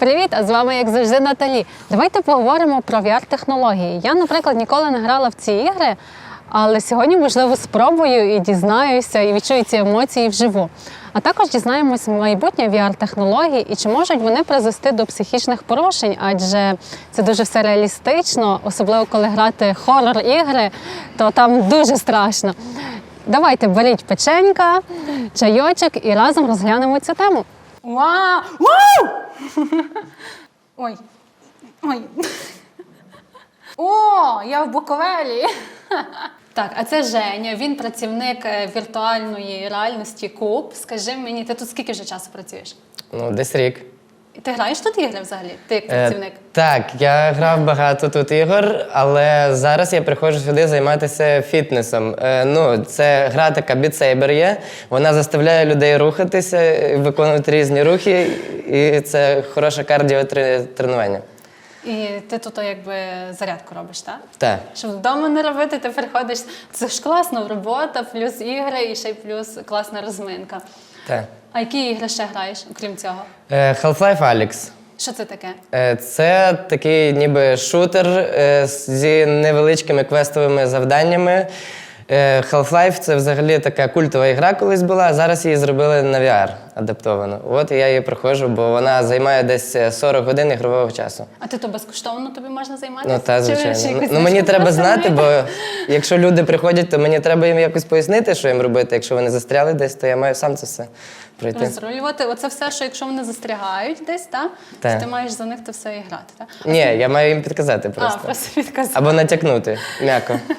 Привіт! А з вами, як завжди, Наталі. Давайте поговоримо про VR-технології. Я, наприклад, ніколи не грала в ці ігри, але сьогодні, можливо, спробую і дізнаюся, і відчую ці емоції вживу. А також дізнаємось майбутнє VR-технологій і чи можуть вони призвести до психічних порушень, адже це дуже все реалістично, особливо коли грати хорор-ігри, то там дуже страшно. Давайте беріть печенька, чайочок і разом розглянемо цю тему. Вау! Вау! Ой. Ой. О, я в Буковелі. Так, а це Женя, він працівник е, віртуальної реальності Куб. Скажи мені, ти тут скільки вже часу працюєш? Ну, десь рік. Ти граєш тут ігри взагалі? Ти як Е, працівник? так, я грав багато тут ігор, але зараз я приходжу сюди займатися фітнесом. Е, ну, це гра така Beat є. Вона заставляє людей рухатися, е, виконувати різні рухи, і це хороше кардіотренування. І ти тут якби зарядку робиш, так? Так. Щоб вдома не робити, ти приходиш. Це ж класно, робота, плюс ігри і ще й плюс класна розминка. так. А які ігри ще граєш, окрім цього? Е, Half-Life Alyx. Що це таке? Е, Це такий ніби шутер е, зі невеличкими квестовими завданнями. Е, Half-Life це взагалі така культова ігра колись була, а зараз її зробили на VR адаптовану. От я її проходжу, бо вона займає десь е, 40 годин ігрового часу. А ти то безкоштовно тобі можна займатися? Ну та Чи ще звичайно. Ну, Ну мені треба знати, бо якщо люди приходять, то мені треба їм якось пояснити, що їм робити. Якщо вони застряли десь, то я маю сам це все пройти. розрулювати. Оце все, що якщо вони застрягають десь, та, Так. то ти маєш за них це все і грати. Та? Ні, я маю їм підказати просто. А, просто підказати. Або натякнути м'яко.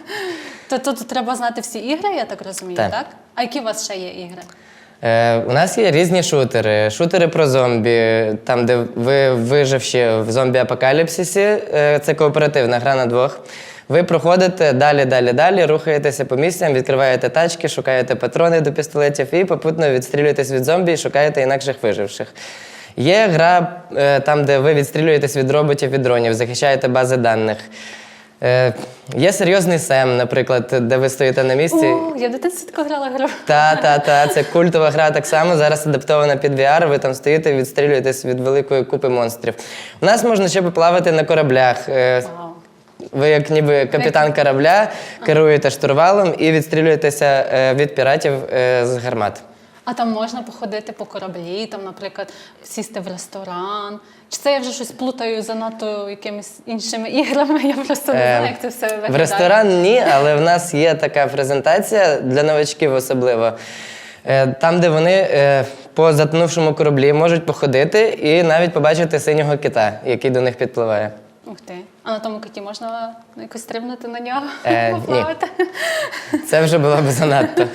То тут треба знати всі ігри, я так розумію, так? Так. А які у вас ще є ігри? Е, у нас є різні шутери. Шутери про зомбі, там, де ви виживши в зомбі-апокаліпсисі, е, це кооперативна гра на двох. Ви проходите далі, далі, далі, рухаєтеся по місцям, відкриваєте тачки, шукаєте патрони до пістолетів і попутно відстрілюєтесь від зомбі і шукаєте інакших виживших. Є гра е, там, де ви відстрілюєтесь від роботів від дронів, захищаєте бази даних. Е, є серйозний сем, наприклад, де ви стоїте на місці. О, я в дитинстві таку грала гру. Та, та, та, це культова гра так само. Зараз адаптована під VR. Ви там стоїте, відстрілюєтесь від великої купи монстрів. У нас можна ще поплавати на кораблях. Е, Ви, як ніби капітан корабля, керуєте штурвалом і відстрілюєтеся е, від піратів е, з гармат. А там можна походити по кораблі, там, наприклад, сісти в ресторан. Чи це я вже щось плутаю занадто якимись іншими іграми? Я просто не знаю, Е, як це все виглядає. В ресторан ні, але в нас є така презентація для новачків особливо. Е, Там, де вони е, по затонувшому кораблі можуть походити і навіть побачити синього кита, який до них підпливає. Ух ти. А на тому киті можна якось стрибнути на нього? Е, ні. Це вже було б занадто.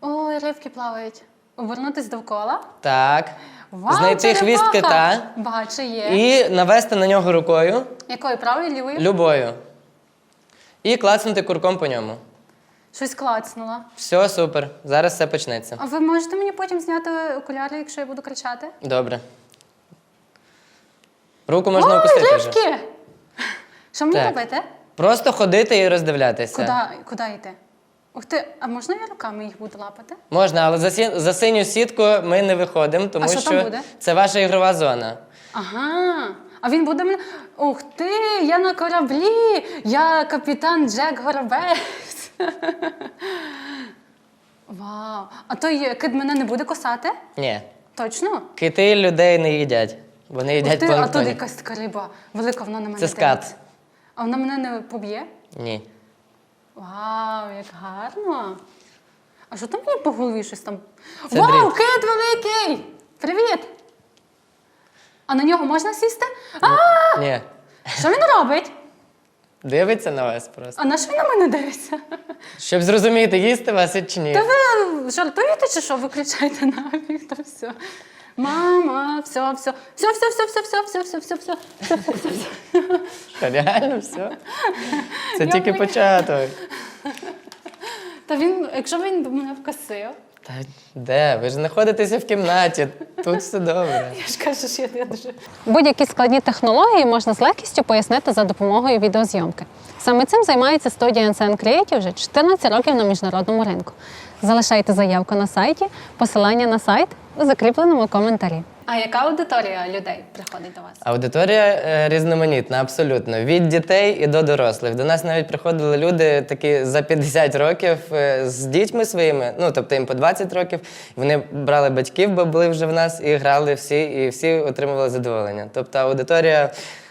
Ой, рибки плавають. Обернутись довкола. Так. Вау, Знайти це хвіст кита Бачу, є. і навести на нього рукою Якою правою, лівою? любою. І клацнути курком по ньому. Щось клацнула. Все, супер. Зараз все почнеться. А ви можете мені потім зняти окуляри, якщо я буду кричати? Добре. Руку можна Ой, опустити вже. рибки! Що мені Так. робити? Просто ходити і роздивлятися. Куди, куди йти? Ух ти, а можна я руками їх буду лапати? Можна, але за, сі... за синю сітку ми не виходимо, тому А що там буде? це ваша ігрова зона. Ага. А він буде мене. Ух ти! Я на кораблі! Я капітан Джек Горобець. Вау! А той кид мене не буде косати? Ні. Точно? Кити людей не їдять. Вони Ух їдять ти, а тут якась така риба. Велика вона на мене. Це скат. дивиться. А вона мене не поб'є? Ні. Вау, як гарно! А що там мені по голові щось там? Це Вау, дріт. кит великий! Привіт! А на нього можна сісти? А, Ні. що він робить? Дивиться на вас просто. А на що він на мене дивиться? Щоб зрозуміти, їсти вас чи ні. Та ви жартуєте чи що? Виключайте нафіг, то все. Мама, все, все, все, все, все, все, все, все, все, все, все. Та Реально все. Це Я тільки початок. Та він, якщо він б мене вкосив, Та де? Ви ж знаходитеся в кімнаті. Тут все добре. я ж кажу, що я, я дуже. Будь-які складні технології можна з легкістю пояснити за допомогою відеозйомки. Саме цим займається студія NCN Creative вже 14 років на міжнародному ринку. Залишайте заявку на сайті, посилання на сайт у закріпленому коментарі. А яка аудиторія людей приходить до вас? Аудиторія е, різноманітна, абсолютно. Від дітей і до дорослих. До нас навіть приходили люди такі за 50 років е, з дітьми своїми, ну тобто їм по 20 років. Вони брали батьків, бо були вже в нас, і грали всі, і всі отримували задоволення. Тобто аудиторія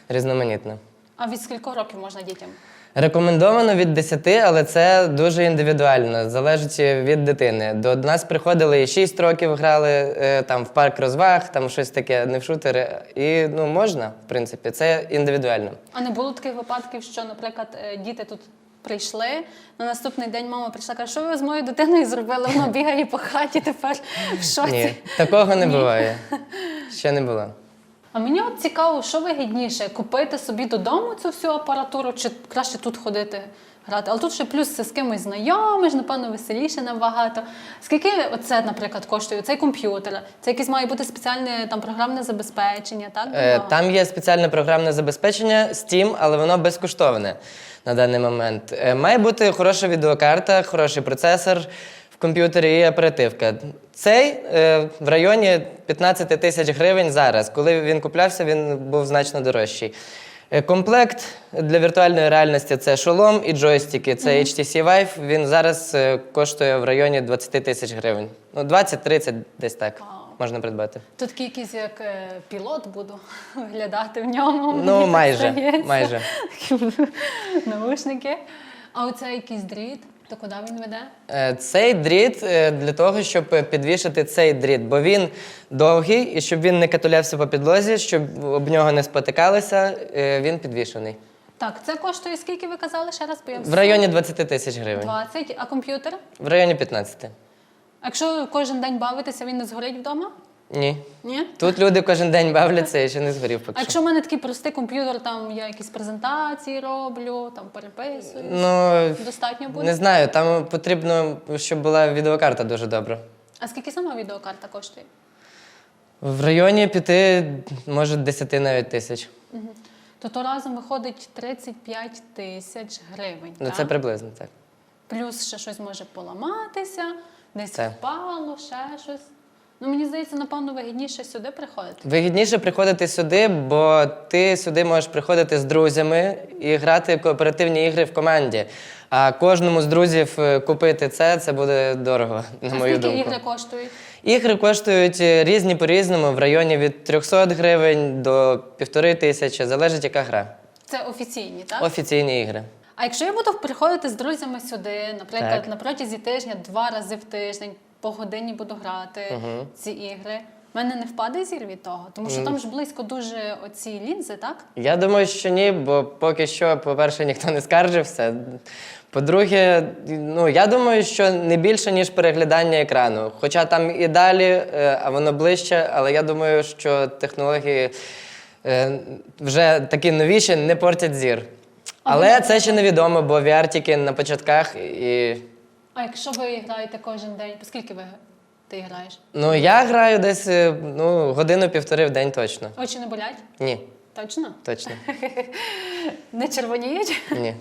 різноманітна. А від скількох років можна дітям? Рекомендовано від 10, але це дуже індивідуально, залежить від дитини. До нас приходили і 6 років грали е, там в парк розваг, там щось таке, не в шутери. І ну можна, в принципі, це індивідуально. А не було таких випадків, що, наприклад, е, діти тут прийшли, на наступний день мама прийшла каже, що ви з моєю дитиною зробили? Вона бігає по хаті тепер в шоці. Ні, такого не буває. Ще не було. А мені от цікаво, що вигідніше купити собі додому цю всю апаратуру, чи краще тут ходити грати. Але тут ще плюс це з кимось знайомиш, напевно, веселіше набагато. Скільки оце, наприклад, коштує цей комп'ютер? Це якесь має бути спеціальне там програмне забезпечення, так? Е, Там є спеціальне програмне забезпечення Steam, але воно безкоштовне на даний момент. Е, Має бути хороша відеокарта, хороший процесор комп'ютері і оперативка. Цей е, в районі 15 тисяч гривень зараз. Коли він куплявся, він був значно дорожчий. Е, Комплект для віртуальної реальності це шолом і джойстики. Це HTC Vive. Він зараз е, коштує в районі 20 тисяч гривень. Ну, 20-30 десь так можна придбати. Тут такий якийсь як е, пілот буду виглядати в ньому. мені Ну, так майже, здається. майже. Наушники. А оце якийсь дріт, то куди він веде? Е, Цей дріт е, для того, щоб підвішати цей дріт, бо він довгий, і щоб він не катулявся по підлозі, щоб об нього не спотикалися, е, він підвішений. Так, це коштує скільки ви казали ще раз? Бо я В районі 20 тисяч гривень. 20, а комп'ютер? В районі 15. Якщо кожен день бавитися, він не згорить вдома? Ні. Ні? Тут люди кожен день бавляться і ще не згорів А поки що. якщо в мене такий простий комп'ютер, там я якісь презентації роблю, там переписую. Ну, Достатньо буде? не знаю, там потрібно, щоб була відеокарта дуже добра. А скільки сама відеокарта коштує? В районі 5, може 10 навіть тисяч. То то разом виходить 35 тисяч гривень. Ну так? це приблизно так. Плюс ще щось може поламатися, десь Це. впало, ще щось. Ну мені здається, напевно, вигідніше сюди приходити. Вигідніше приходити сюди, бо ти сюди можеш приходити з друзями і грати в кооперативні ігри в команді. А кожному з друзів е, купити це, це буде дорого, на а мою скільки ігри коштують? Ігри коштують е, різні по-різному, в районі від 300 гривень до півтори тисячі, залежить яка гра. Це офіційні, так? Офіційні ігри. А якщо я буду приходити з друзями сюди, наприклад, Так. на протязі тижня, два рази в тиждень, по годині буду грати ці ігри. в мене не впаде зір від того, тому що там ж близько дуже оці лінзи, так? Я думаю, що ні, бо поки що, по-перше, ніхто не скаржився. По-друге, ну я думаю, що не більше, ніж переглядання екрану. Хоча там і далі, е, а воно ближче, але я думаю, що технології е, вже такі новіші не портять зір. Але це ще невідомо, бо VR тільки на початках і. А якщо ви граєте кожен день, по скільки ви ти граєш? Ну, я граю десь е, ну, годину-півтори в день точно. Очі не болять? Ні, Точно? точно. Не червоніють? Ні.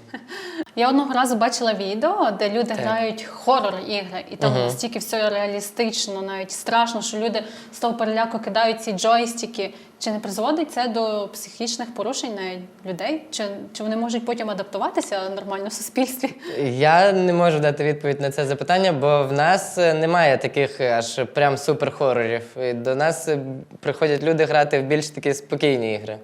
Я одного разу бачила відео, де люди грають хорор ігри, і там настільки все реалістично, навіть страшно, що люди з того переляку кидають ці джойстики. Чи не призводить це до психічних порушень навіть людей? Чи, чи вони можуть потім адаптуватися нормально в суспільстві? Я не можу дати відповідь на це запитання, бо в нас е, немає таких е, аж прям супер-хорорів. До нас е, приходять люди грати в більш такі спокійні ігри.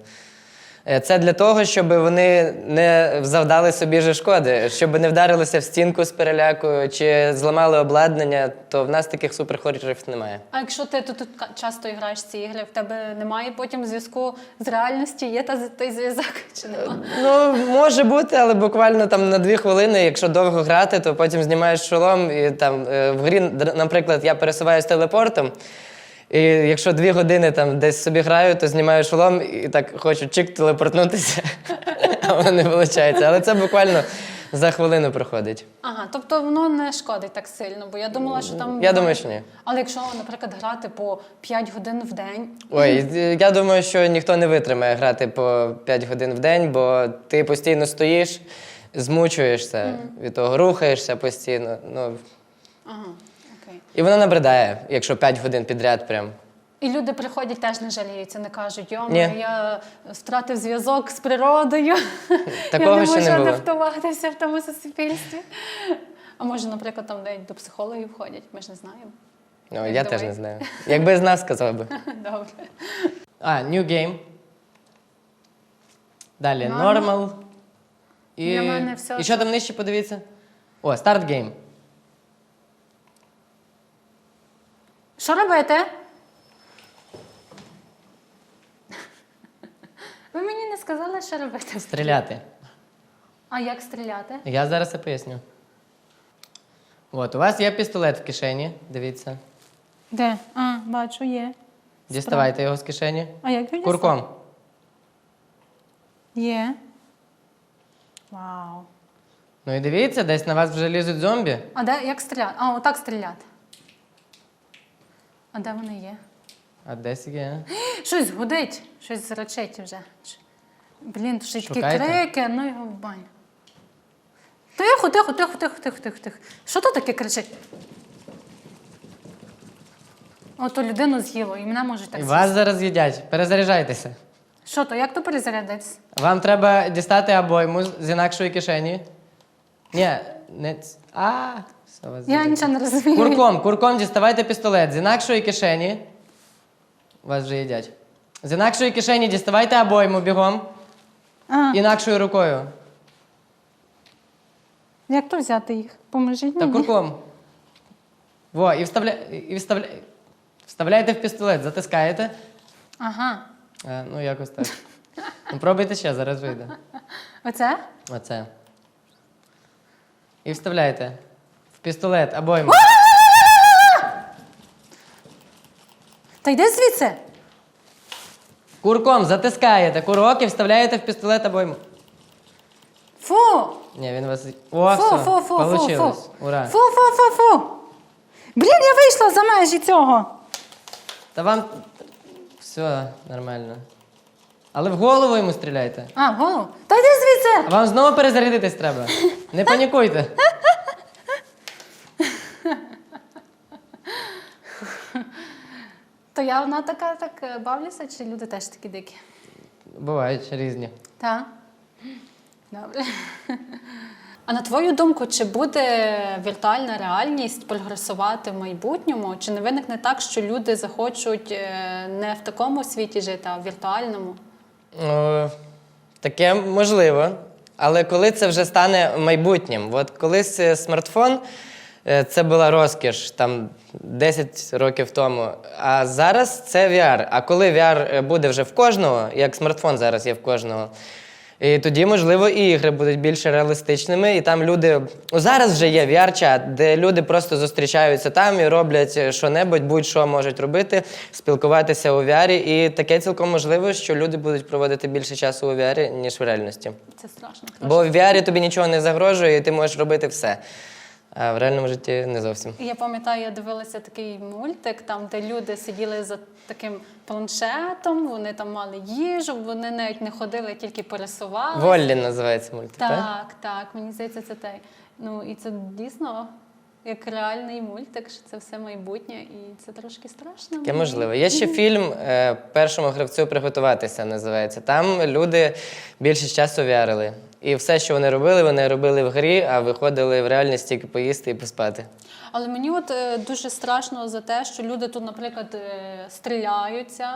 Е, Це для того, щоб вони не завдали собі же шкоди, щоб не вдарилися в стінку з переляку чи зламали обладнання, то в нас таких суперхорорів немає. А якщо ти тут, тут часто граєш ці ігри, в тебе немає потім зв'язку з реальністю? Є та, той зв'язок чи нема? Ну, може бути, але буквально там на дві хвилини, якщо довго грати, то потім знімаєш шолом і там е, в грі, наприклад, я пересуваюсь телепортом. І якщо дві години там десь собі граю, то знімаю шолом і так хочу чик телепортнутися, а воно не виходить. Але це буквально за хвилину проходить. Ага, тобто воно не шкодить так сильно, бо я думала, що там. Я думаю, що ні. Але якщо, наприклад, грати по 5 годин в день, Ой, я думаю, що ніхто не витримає грати по 5 годин в день, бо ти постійно стоїш, змучуєшся від того, рухаєшся постійно. Ну, ага. І воно набридає, якщо 5 годин підряд прям. І люди приходять теж не жаліються, не кажуть, Ні. я втратив зв'язок з природою. Такого я не ще можу не було. адаптуватися в тому суспільстві. А може, наприклад, там навіть до психологів ходять, ми ж не знаємо. Ну, я теж не знаю. Якби знав, сказав би. Добре. А, new game. Далі Normal. normal. І, Для мене все і що там нижче, подивіться? О, start game. Що робити? Ви мені не сказали, що робити. Стріляти. А як стріляти? Я зараз це поясню. От, у вас є пістолет в кишені, дивіться. Де? А, бачу, є. Діставайте його з кишені. А як він? Курком. Є. Вау. Ну і дивіться, десь на вас вже лізуть зомбі. А де як стріляти? А, отак стріляти. А де вони є? А десь є. Щось гудить, щось зрачить вже. Блін, то ще такі крики, ну його в баню. Тихо, тихо, тихо, тихо, тихо, тихо, тихо. Що то таке кричить? Ото людину з'їло, і мене можуть так І з'їсти. вас зараз їдять. Перезаряджайтеся. Що то, як то перезарядитися? Вам треба дістати обойму з- з інакшої кишені. Ні, не. ц- А, Я нічого не розумію. Курком, курком діставайте пістолет. З інакшої кишені. Вас вже їдять. З інакшої кишені діставайте обойму бігом. А, Інакшою рукою. як то взяти їх? Поможіть Та мені. курком. Во, і вставля... і вставля... вставляєте в пістолет, затискаєте. Ага. А, ну, якось так. Ну, пробуйте ще, зараз вийде. Оце? Оце. І вставляєте пістолет обойму. Та йди звідси. Курком затискаєте курок і вставляєте в пістолет обойму. Фу! Ні, він вас. О, Фу, все, фу, фу, фу, получилось. фу. Ура. Фу, фу, фу, фу. Блін, я вийшла за межі цього. Та вам. Все нормально. Але в голову йому стріляйте. А, в голову. Та йди звідси. А вам знову перезарядитись треба. Не панікуйте. То я вона така так е, бавлюся, чи люди теж такі дикі? Бувають різні. Так. Добре. А на твою думку, чи буде віртуальна реальність прогресувати в майбутньому? Чи не виникне так, що люди захочуть е, не в такому світі жити, а в віртуальному? О, таке можливо. Але коли це вже стане майбутнім? От колись е, смартфон е, це була розкіш там 10 років тому. А зараз це VR. А коли VR буде вже в кожного, як смартфон зараз є в кожного. І тоді, можливо, і ігри будуть більш реалістичними, і там люди. О, зараз вже є VR-чат, де люди просто зустрічаються там і роблять е, що-небудь, будь-що можуть робити, спілкуватися у VR. І таке цілком можливо, що люди будуть проводити більше часу у VR, ніж в реальності. Це страшно. Бо в VR тобі нічого не загрожує, і ти можеш робити все. А в реальному житті не зовсім. Я пам'ятаю, я дивилася такий мультик, там, де люди сиділи за таким планшетом, вони там мали їжу, вони навіть не ходили, тільки пересували. Воллі називається мультик, так? Так, так, мені здається, це те. Ну і це дійсно як реальний мультик, що це все майбутнє, і це трошки страшно. Таке можливо. Є ще фільм е, першому гравцю приготуватися називається. Там люди більшість часу вярили. І все, що вони робили, вони робили в грі, а виходили в реальність тільки поїсти і поспати. Але мені от е, дуже страшно за те, що люди тут, наприклад, е, стріляються.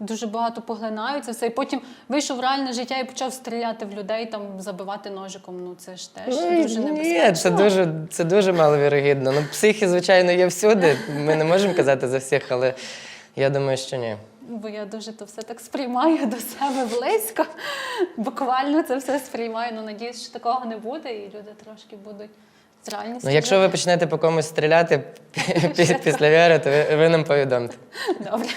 Дуже багато поглинаються все, і потім вийшов в реальне життя і почав стріляти в людей, там забивати ножиком. Ну це ж теж дуже небезпечно. Ні, це дуже, це дуже маловірогідно. Ну, психи, звичайно, є всюди. Ми не можемо казати за всіх, але я думаю, що ні. Бо я дуже то все так сприймаю до себе близько. Буквально це все сприймаю. Ну надіюсь, що такого не буде, і люди трошки будуть з реальністю. Ну, якщо ви почнете по комусь стріляти пі- після віри, то ви, ви нам повідомте. Добре.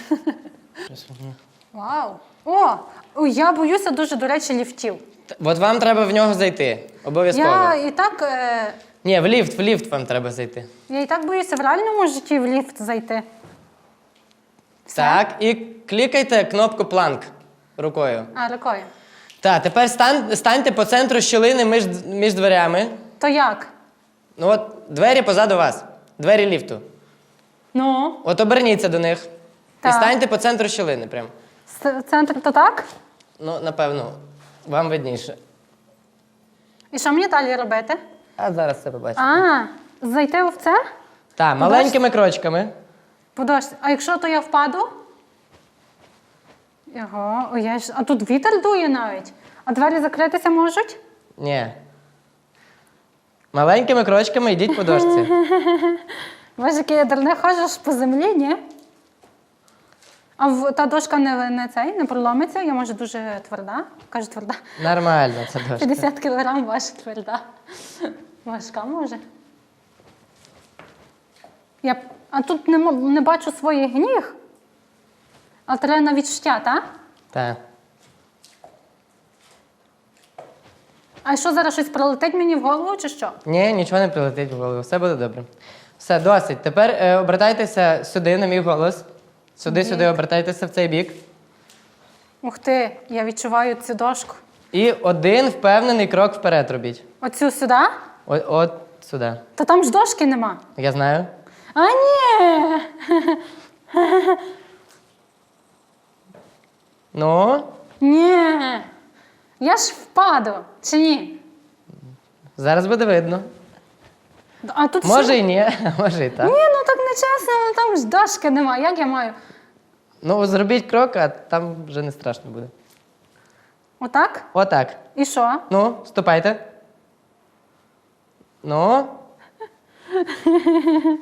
Вау! О! О, я боюся дуже, до речі, ліфтів. От вам треба в нього зайти. Обов'язково. Я і так, е, Ні, в ліфт, в ліфт вам треба зайти. я і так боюся в реальному житті в ліфт зайти. Так, і клікайте кнопку планк рукою. А, рукою. Так, тепер стань, станьте по центру щілини між, між дверями. То як? Ну от двері позаду вас. Двері ліфту. Ну, От оберніться до них. Так. І станьте по центру щілини прям. С- Центр то так? Ну, напевно, вам видніше. І що мені далі робити? А зараз це побачите. А, зайти в це? Так, маленькими крочками. Подожди, а якщо то я впаду? Його, ой, я ж... а тут вітер дує навіть. А двері закритися можуть? Ні. Маленькими крочками йдіть по дошці. Боже, який я дурне ходжу по землі, ні? А в, та дошка не, не цей, не проломиться, я може дуже тверда. Кажу, тверда. Нормально, це дошка. 50 кілограм ваша тверда. Важка може. Я... А тут не, не бачу своїх ніг. А треба на відчуття, так? Так. А що зараз щось прилетить мені в голову чи що? Ні, нічого не прилетить в голову, все буде добре. Все, досить. Тепер е, обертайтеся сюди на мій голос. Сюди, сюди обертайтеся в цей бік. Ух ти, я відчуваю цю дошку. І один впевнений крок вперед робіть. Оцю сюди? О, от сюди. Та там ж дошки нема. Я знаю. А ні! Ну, Ні. Я ж впаду, чи ні? зараз буде видно. А тут Може що? і ні, може і так. Ні, ну так нечесно, ну там ж дошки нема. Як я маю? Ну, зробіть крок, а там вже не страшно буде. Отак? Отак. І що? Ну, ступайте. Ну,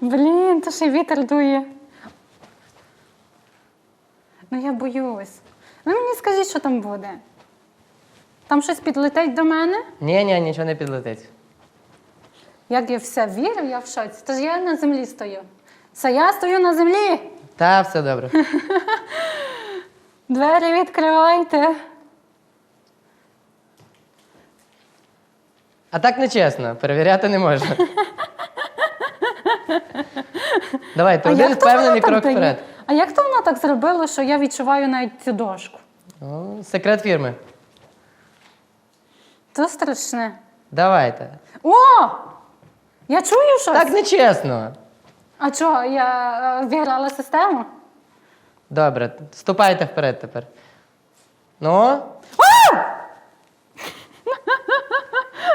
Блін, то ще й вітер дує. Ну я боюсь. Ви мені скажіть, що там буде. Там щось підлетить до мене? ні, ні, нічого не підлетить. Як я все вірю, я в шоці. Тож я на землі стою. Це я стою на землі. Та, все добре. Двері відкривайте. А так не чесно, перевіряти не можна. Давайте, один впевнений крок вперед. А як то воно так зробило, що я відчуваю навіть цю дошку? О, секрет фірми. То страшне. Давайте. О! Я чую щось. Так не чесно. А чого, я е, віграла систему? Добре, ступайте вперед тепер. Ну?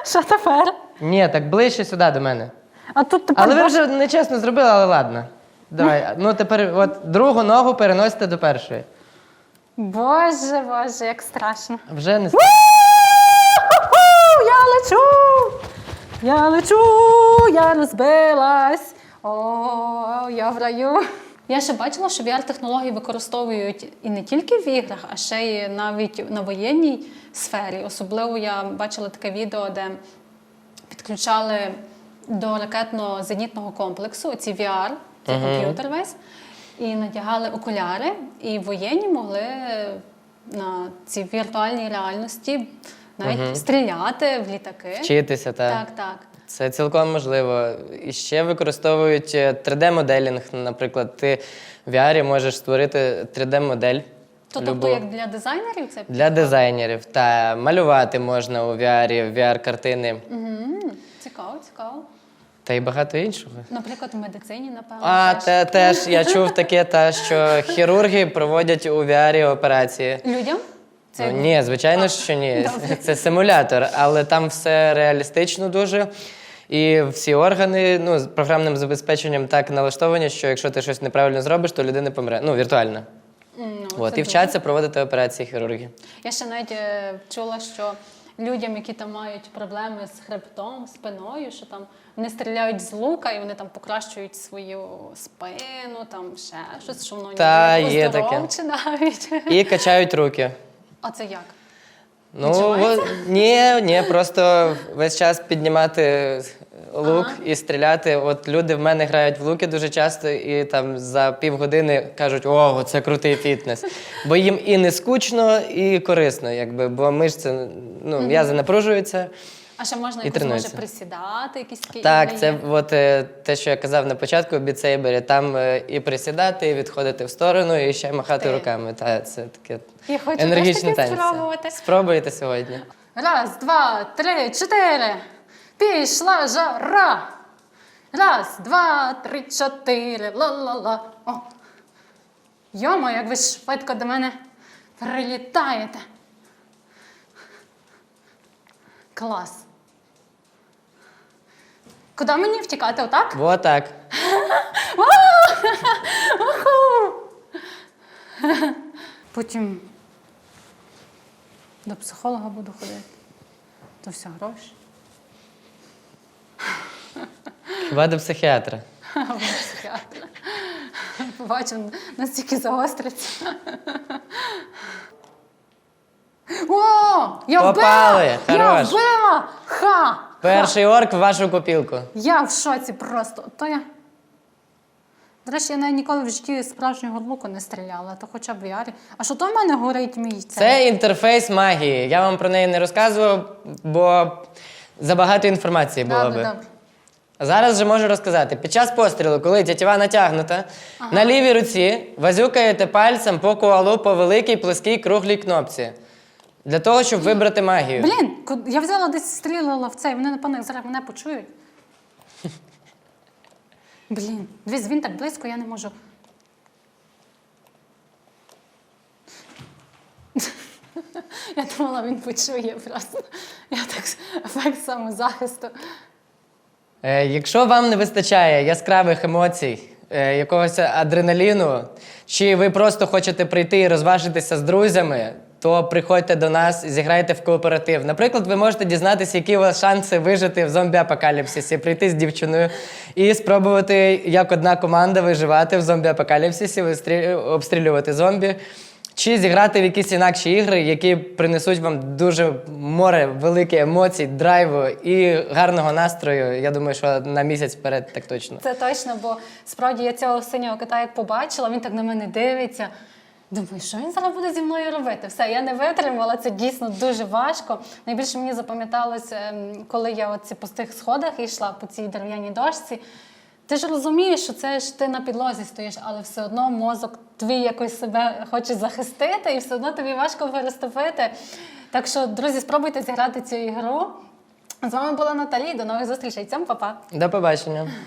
Що тепер? Ні, так ближче сюди до мене. А тут тепер. Але ви вже нечесно зробили, але ладно. Давай. Ну тепер от другу ногу переносите до першої. Боже, боже, як страшно. Вже не У-ху-ху, Я лечу! Я лечу, я розбилась. О, я в раю. Я ще бачила, що VR-технології використовують і не тільки в іграх, а ще й навіть на воєнній сфері. Особливо я бачила таке відео, де підключали до ракетно-зенітного комплексу ці VR, це комп'ютер весь, і надягали окуляри, і воєнні могли на цій віртуальній реальності навіть стріляти в літаки. вчитися, так. Так, так. Це цілком можливо. І ще використовують е, 3D-моделінг. Наприклад, ти в VR можеш створити 3D-модель. То любу- тобто, як для дизайнерів це Для дизайнерів. Та малювати можна у VR, VR-картини Мгм. цікаво, цікаво. Та й багато іншого. Наприклад, в медицині, напевно. А, теж. те, теж я чув таке, та, що хірурги проводять у VR операції. Людям? Це Ну, ні, звичайно, що ні. Добре. Це симулятор, але там все реалістично дуже. І всі органи ну, з програмним забезпеченням так налаштовані, що якщо ти щось неправильно зробиш, то людина помре. Ну, віртуально. Ну, От, і вчаться проводити операції хірурги. Я ще навіть е, чула, що людям, які там мають проблеми з хребтом, спиною, що там вони стріляють з лука і вони там покращують свою спину, там ще щось, що воно Та, ніби є таке. оздоровче навіть. І качають руки. А це як? Ну, Відчувається? во- ні, ні, просто весь час піднімати лук і стріляти. От люди в мене грають в луки дуже часто, і там за півгодини кажуть, ого, це крутий фітнес. Бо їм і не скучно, і корисно, якби, бо мишці, ну, м'язи напружуються. А ще можна якось може присідати, якісь такі Так, це от е, те, що я казав на початку, бітсейбері, там е, і присідати, і відходити в сторону, і ще махати Ти. руками. Та, це таке Я хочу теж танці. спробувати. Спробуйте сьогодні. Раз, два, три, чотири. Пішла жара. Раз, два, три, чотири. Ла-ла-ла. О. Йома, як ви швидко до мене прилітаєте. Клас. Куди мені втікати? Отак? Вот так. Потім до психолога буду ходити. То все гроші. До психіатра. Психіатра. Побачив, настільки загостриться. О! Я Попали! вбила! Я Хорош. вбила! Ха! Перший орк в вашу копілку. Я в шоці просто. То я. До речі, я навіть ніколи в житті справжнього луку не стріляла, то хоча б в ярі. А що то в мене горить мій цей? Це інтерфейс магії. Я вам про неї не розказував, бо забагато інформації було Добре, би. добре. Зараз же можу розказати. Під час пострілу, коли тятива натягнута, на лівій руці вазюкаєте пальцем по коалу по великій плоскій круглій кнопці. Для того, щоб вибрати магію. Блін, ку- я взяла десь стрілила в цей, вони напевно зараз мене почують. Блін, дивись, він так близько, я не можу. Я думала, він почує просто. Я так ефект самозахисту. Е, якщо вам не вистачає яскравих емоцій, е, якогось адреналіну, чи ви просто хочете прийти і розважитися з друзями, то приходьте до нас і зіграйте в кооператив. Наприклад, ви можете дізнатися, які у вас шанси вижити в зомбі-апокаліпсисі, прийти з дівчиною і спробувати як одна команда виживати в зомбі-апокаліпсисі, обстрілювати зомбі. Чи зіграти в якісь інакші ігри, які принесуть вам дуже море велике емоцій, драйву і гарного настрою. Я думаю, що на місяць вперед так точно. Це точно, бо справді я цього синього кота як побачила, він так на мене дивиться. Думаю, що він зараз буде зі мною робити? Все, я не витримала, це дійсно дуже важко. Найбільше мені запам'яталось, ем, коли я оці по тих сходах йшла по цій дерев'яній дошці. Ти ж розумієш, що це ж ти на підлозі стоїш, але все одно мозок твій якось себе хоче захистити, і все одно тобі важко переступити. Так що, друзі, спробуйте зіграти цю ігру. З вами була Наталі. До нових зустрічей. Цьому па-па! До побачення.